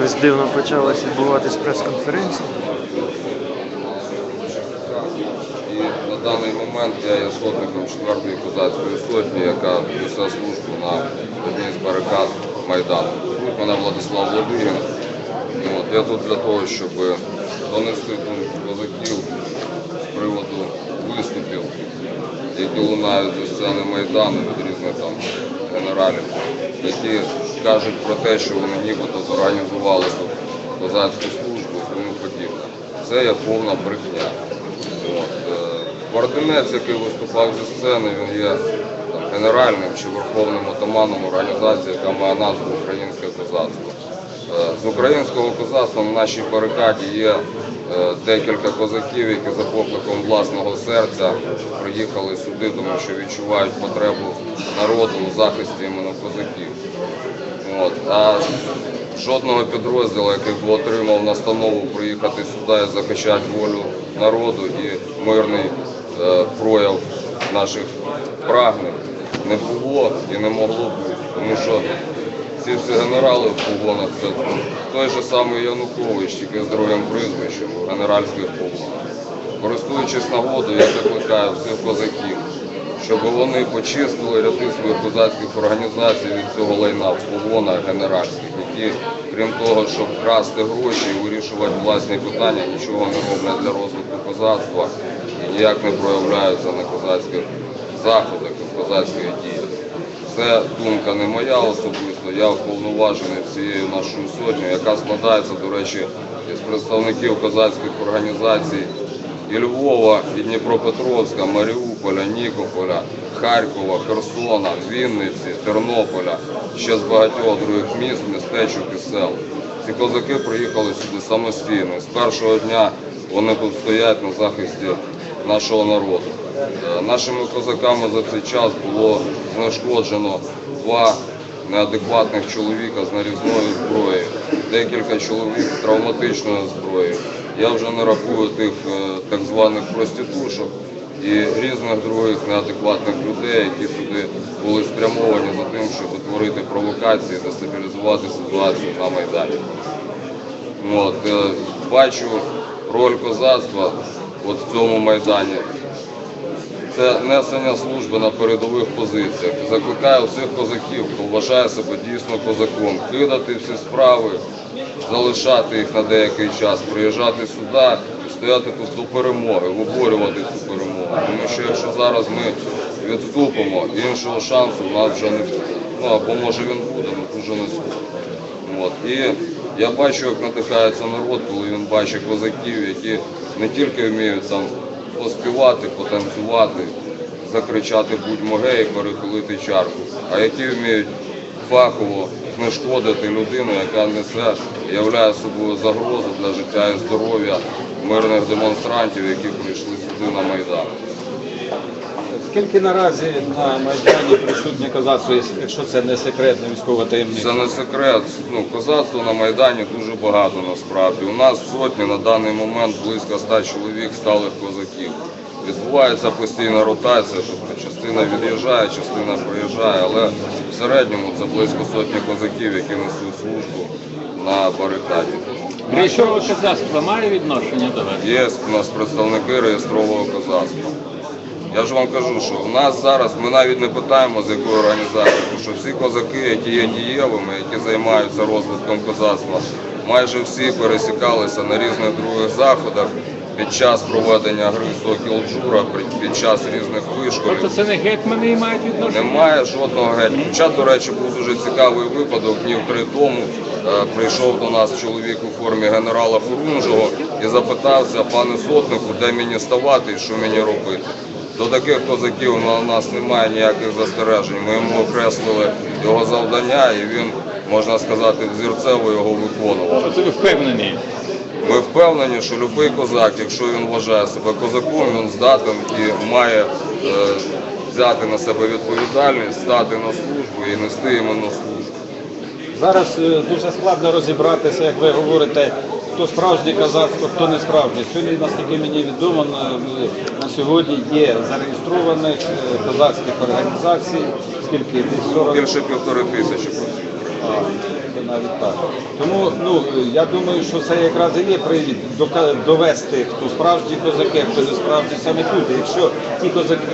якось дивно почалась відбуватись прес-конференція. І на даний момент я є сотником 4-ї козацької сотні, яка несе службу на одній з барикад Майдану. Звуть мене Владислав. Ну, От, я тут для того, щоб донести думку козаків з приводу виступів, які лунають зі сцени Майдану від різних там генералів, які кажуть про те, що вони нібито зорганізували тут козацьку службу і тому подібне. Це є повна брехня. От, е, який виступав зі сцени, він є там, генеральним чи верховним отаманом організації, яка має назву Українське козацтво. Е, З українського козацтва на нашій барикаді є е, декілька козаків, які за покликом власного серця приїхали сюди, тому що відчувають потребу народу у захисті іменно козаків. От. А жодного підрозділу, який би отримав настанову приїхати сюди і захищати волю народу і мирний е, прояв наших прагнень, не було і не могло бути. Тому що ці всі генерали в погонах це той же самий Янукович, тільки з другим прізвищем генеральських погонах. Користуючись нагодою, я закликаю всіх козаків, щоб вони почистили ряди своїх козацьких організацій від цього лайна в генеральських, які, крім того, щоб красти гроші і вирішувати власні питання, нічого не роблять для розвитку козацтва і ніяк не проявляються на козацьких заходах і в козацьких діях. Це думка не моя особисто, я вповноважений цією нашою сотнею, яка складається, до речі, із представників козацьких організацій і Львова, і Дніпропетровська, Маріуполя, Нікополя, Харкова, Херсона, Вінниці, Тернополя, ще з багатьох других міст, містечок і сел. Ці козаки приїхали сюди самостійно. З першого дня вони тут стоять на захисті нашого народу. Е, Нашими козаками за цей час було знешкоджено два неадекватних чоловіка з нарізною зброєю, декілька чоловік з травматичною зброєю. Я вже не рахую тих е, так званих проститушок і різних других неадекватних людей, які сюди були спрямовані за тим, щоб утворити провокації, дестабілізувати ситуацію на Майдані. От, е, бачу роль козацтва от в цьому майдані. Це несення служби на передових позиціях. Закликаю всіх козаків, хто вважає себе дійсно козаком, кидати всі справи, залишати їх на деякий час, приїжджати сюди стояти тут до перемоги, виборювати цю перемогу. Тому що якщо зараз ми відступимо, іншого шансу в нас вже не буде. Ну або може він буде, але дуже не. От. І я бачу, як надихається народ, коли він бачить козаків, які не тільки вміють там поспівати, потанцювати, закричати будьмо гей, перехилити чарку, а які вміють фахово знешкодити людину, яка несе, являє собою загрозу для життя і здоров'я мирних демонстрантів, які прийшли сюди на Майдан. Скільки наразі на Майдані присутнє козацтво, якщо це не секретна військова таємниця? Це не секрет. Ну, козацтва на Майдані дуже багато насправді. У нас в сотні на даний момент близько ста чоловік сталих козаків. Відбувається постійна ротація, тобто частина від'їжджає, частина приїжджає, але в середньому це близько сотні козаків, які несуть службу на барикаді. Військове козацтво має відношення до вас? Є у нас представники реєстрового козацтва. Я ж вам кажу, що в нас зараз ми навіть не питаємо з якої організації, тому що всі козаки, які є дієвими, які займаються розвитком козацтва, майже всі пересікалися на різних других заходах під час проведення гри Сокіл Джура, під- час різних вишколів. Тобто це не гетьмани і мають відношення? Немає жодного геть. Хоча, до речі, був дуже цікавий випадок. Днів три тому е, прийшов до нас чоловік у формі генерала Хорунжого і запитався, пане сотнику, де мені ставати і що мені робити. До таких козаків у нас немає ніяких застережень. Ми йому окреслили його завдання, і він, можна сказати, взірцево його виконував. Тобто ви впевнені? Ми впевнені, що будь-який козак, якщо він вважає себе козаком, він здатен і має е, взяти на себе відповідальність, стати на службу і нести іменно службу. Зараз е, дуже складно розібратися, як ви говорите, хто справжнє козацтво, хто не справжнє. Сьогодні, наскільки мені відомо, на, на сьогодні є зареєстрованих е, козацьких організацій, скільки? 40? Більше півтори тисячі. Навіть так. Тому ну, я думаю, що це якраз і є привід довести, хто справжні козаки, хто не справжні саме тут. Якщо ті козаки,